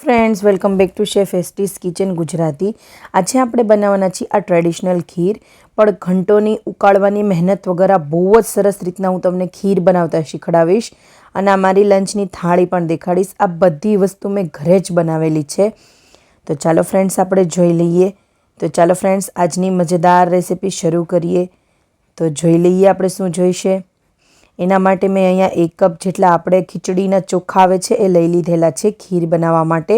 Friends welcome back to chef એસ્ટીસ kitchen Gujarati આજે આપણે બનાવવાના છીએ આ ટ્રેડિશનલ ખીર, પણ ઘંટોની ઉકાળવાની મહેનત વગર આ બહુ જ સરસ રીતના હું તમને ખીર બનાવતા શીખડાવીશ અને આ મારી લંચની થાળી પણ દેખાડીશ. આ બધી વસ્તુ મેં ઘરે જ બનાવેલી છે. તો ચાલો ફ્રેન્ડ્સ આપણે જોઈ લઈએ. તો ચાલો ફ્રેન્ડ્સ આજની મજેદાર રેસીપી શરૂ કરીએ. તો જોઈ લઈએ આપણે શું જોઈશે. એના માટે મેં અહીંયા એક કપ જેટલા આપણે ખીચડીના ચોખા આવે છે એ લઈ લીધેલા છે ખીર બનાવવા માટે.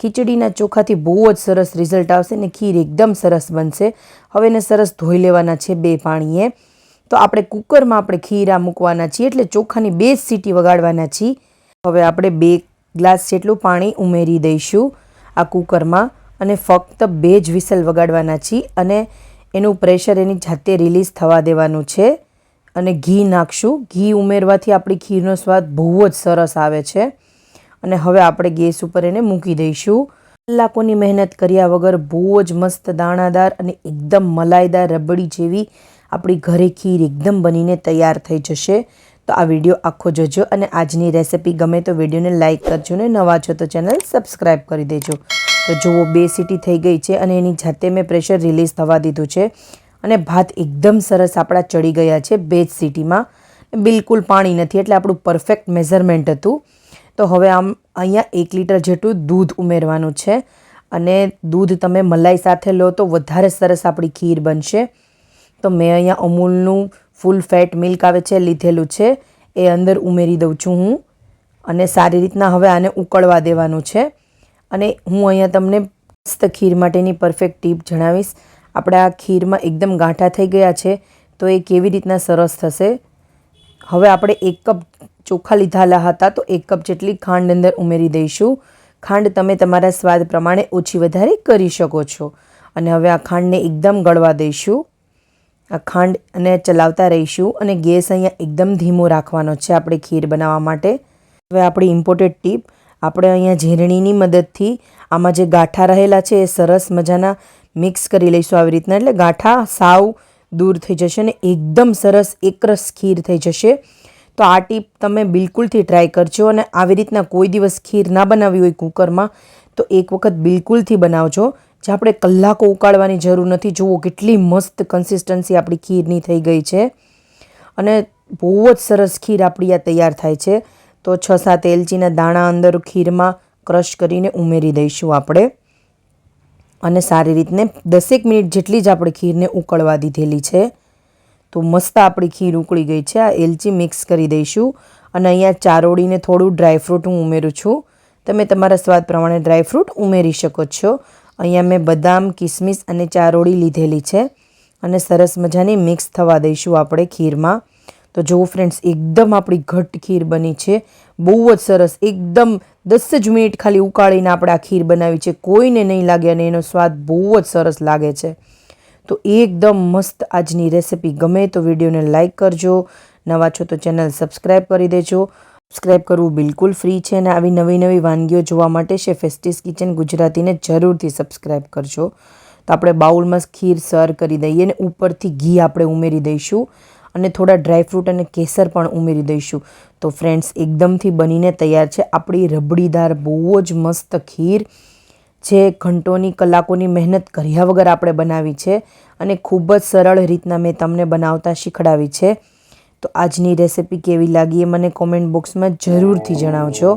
ખીચડીના ચોખાથી બહુ જ સરસ રિઝલ્ટ આવશે ને ખીર એકદમ સરસ બનશે. હવે એને સરસ ધોઈ લેવાના છે બે પાણીએ. તો આપણે કુકરમાં આપણે ખીર મૂકવાના છીએ એટલે ચોખાની બે સીટી વગાડવાના છીએ. હવે આપણે બે ગ્લાસ જેટલું પાણી ઉમેરી દઈશું આ કુકરમાં અને ફક્ત બે જ વિસલ વગાડવાના છીએ અને એનું પ્રેશર એની જાતે રિલીઝ થવા દેવાનું છે. અને ઘી નાખશું. ઘી ઉમેરવાથી આપણી ખીરનો સ્વાદ બહુ જ સરસ આવે છે. અને હવે આપણે ગેસ ઉપર એને મૂકી દઈશું. કલાકોની મહેનત કર્યા વગર બહુ જ મસ્ત દાણાદાર અને એકદમ મલાઈદાર રબડી જેવી આપણી ઘરે ખીર એકદમ બનીને તૈયાર થઈ જશે. તો આ વીડિયો આખો જોજો અને આજની રેસિપી ગમે તો વિડીયોને લાઇક કરજો ને નવા છો તો ચેનલ સબસ્ક્રાઈબ કરી દેજો. તો જુઓ, બે સીટી થઈ ગઈ છે અને એની જાતે મેં પ્રેશર રિલીઝ થવા દીધું છે. અને ભાત એકદમ સરસ આપણા ચડી ગયા છે બે જ સીટીમાં. બિલકુલ પાણી નથી, એટલે આપણું પરફેક્ટ મેઝરમેન્ટ હતું. તો હવે આમ અહીંયા એક લીટર જેટલું દૂધ ઉમેરવાનું છે. અને દૂધ તમે મલાઈ સાથે લો તો વધારે સરસ આપણી ખીર બનશે. તો મેં અહીંયા અમૂલનું ફૂલ ફેટ મિલ્ક આવે છે, લીધેલું છે. એ અંદર ઉમેરી દઉં છું હું. અને સારી રીતના હવે આને ઉકળવા દેવાનું છે. અને હું અહીંયા તમને મસ્ત ખીર માટેની પરફેક્ટ ટીપ જણાવીશ. આપણા ખીરમાં એકદમ ગાંઠા થઈ ગયા છે, તો એ કેવી રીતના સરસ થશે? હવે આપણે એક કપ ચોખા લીધાલા હતા, તો એક કપ જેટલી ખાંડ અંદર ઉમેરી દઈશું. ખાંડ તમે તમારા સ્વાદ પ્રમાણે ઓછી વધારે કરી શકો છો. અને હવે આ ખાંડને એકદમ ગળવા દઈશું. આ ખાંડ અને ચલાવતા રહીશું અને ગેસ અહીંયા એકદમ ધીમો રાખવાનો છે આપણે ખીર બનાવવા માટે. હવે આપણી ઇમ્પોર્ટેડ ટીપ આપણે અહીંયા ઝીરણીની મદદથી આમાં જે ગાંઠા રહેલા છે એ સરસ મજાના મિક્સ કરી લઈશું આવી રીતના. એટલે ગાંઠા, સાવ દૂર થઈ જશે અને એકદમ સરસ એકરસ ખીર થઈ જશે. તો આ ટીપ તમે બિલકુલથી ટ્રાય કરજો અને આવી રીતના કોઈ દિવસ ખીર ના બનાવી હોય કુકરમાં, તો એક વખત બિલકુલથી બનાવજો. જે આપણે કલાકો ઉકાળવાની જરૂર નથી. જુઓ કેટલી મસ્ત કન્સિસ્ટન્સી આપણી ખીરની થઈ ગઈ છે. અને બહુ જ સરસ ખીર આપણી આ તૈયાર થાય છે. તો છ સાત એલચીના દાણા અંદર ખીરમાં ક્રશ કરીને ઉમેરી દઈશું આપણે. અને સારી રીતને દસેક મિનિટ જેટલી જ આપણે ખીરને ઉકળવા દીધેલી છે. તો મસ્ત આપણી ખીર ઉકળી ગઈ છે. આ એલચી મિક્સ કરી દઈશું અને અહીંયા ચારોળીને થોડું ડ્રાયફ્રૂટ હું ઉમેરું છું. તમે તમારા સ્વાદ પ્રમાણે ડ્રાયફ્રૂટ ઉમેરી શકો છો. અહીંયા મેં બદામ, કિસમિસ અને ચારોળી લીધેલી છે અને સરસ મજાની મિક્સ થવા દઈશું આપણે ખીરમાં. તો જુઓ ફ્રેન્ડ્સ, એકદમ આપણી ઘટ ખીર બની છે. બહુ જ સરસ, એકદમ દસ જ મિનિટ ખાલી ઉકાળીને આપણે આ ખીર બનાવી છે. કોઈને નહીં લાગે અને એનો સ્વાદ બહુ જ સરસ લાગે છે. તો એકદમ મસ્ત આજની રેસિપી. ગમે તો વિડીયોને લાઇક કરજો. નવા છો તો ચેનલ સબસ્ક્રાઈબ કરી દેજો. સબસ્ક્રાઈબ કરવું બિલકુલ ફ્રી છે અને આવી નવી નવી વાનગીઓ જોવા માટે છે ફેસ્ટિસ કિચન ગુજરાતીને જરૂરથી સબસ્ક્રાઈબ કરજો. તો આપણે બાઉલમાં ખીર સર્વ કરી દઈએ અને ઉપરથી ઘી આપણે ઉમેરી દઈશું. અને થોડા ડ્રાયફ્રૂટ અને કેસર પણ ઉમેરી દઈશું. તો ફ્રેન્ડ્સ એકદમથી બનીને તૈયાર છે આપણી રબડીદાર બહુ જ મસ્ત ખીર, જે ઘંટોની કલાકોની મહેનત કર્યા વગર આપણે બનાવી છે અને ખૂબ જ સરળ રીતના મેં તમને બનાવતા શીખડાવી છે. તો આજની રેસિપી કેવી લાગી એ મને કોમેન્ટ બોક્સમાં જરૂરથી જણાવજો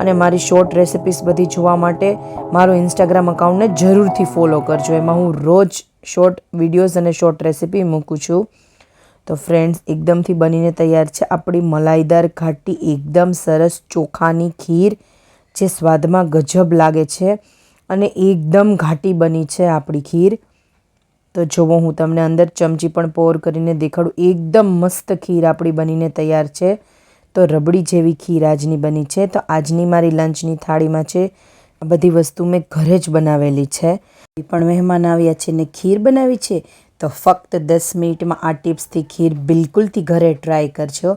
અને મારી શોર્ટ રેસિપીસ બધી જોવા માટે મારો ઇન્સ્ટાગ્રામ અકાઉન્ટને જરૂરથી ફોલો કરજો. એમાં હું રોજ શોર્ટ વિડીયોઝ અને શોર્ટ રેસિપી મૂકું છું. તો ફ્રેન્ડ્સ એકદમથી બનીને તૈયાર છે આપણી મલાઈદાર ઘાટી. એકદમ સરસ ચોખાની ખીર જે સ્વાદમાં ગજબ લાગે છે અને એકદમ ઘાટી બની છે આપણી ખીર. તો જુઓ હું તમને અંદર ચમચી પણ પોર કરીને દેખાડું. એકદમ મસ્ત ખીર આપણી બનીને તૈયાર છે. તો રબડી જેવી ખીર આજની બની છે. તો આજની મારી લંચની થાળીમાં છે આ બધી વસ્તુ મેં ઘરે જ બનાવેલી છે. એ પણ મહેમાન આવ્યા છે ને ખીર બનાવી છે. તો ફક્ત દસ મિનિટમાં આ ટિપ્સથી ખીર બિલકુલથી ઘરે ટ્રાય કરજો.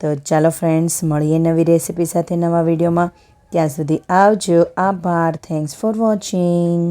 તો ચાલો ફ્રેન્ડ્સ, મળીએ નવી રેસિપી સાથે નવા વિડીયોમાં. ત્યાં સુધી આવજો. આભાર. Thanks for watching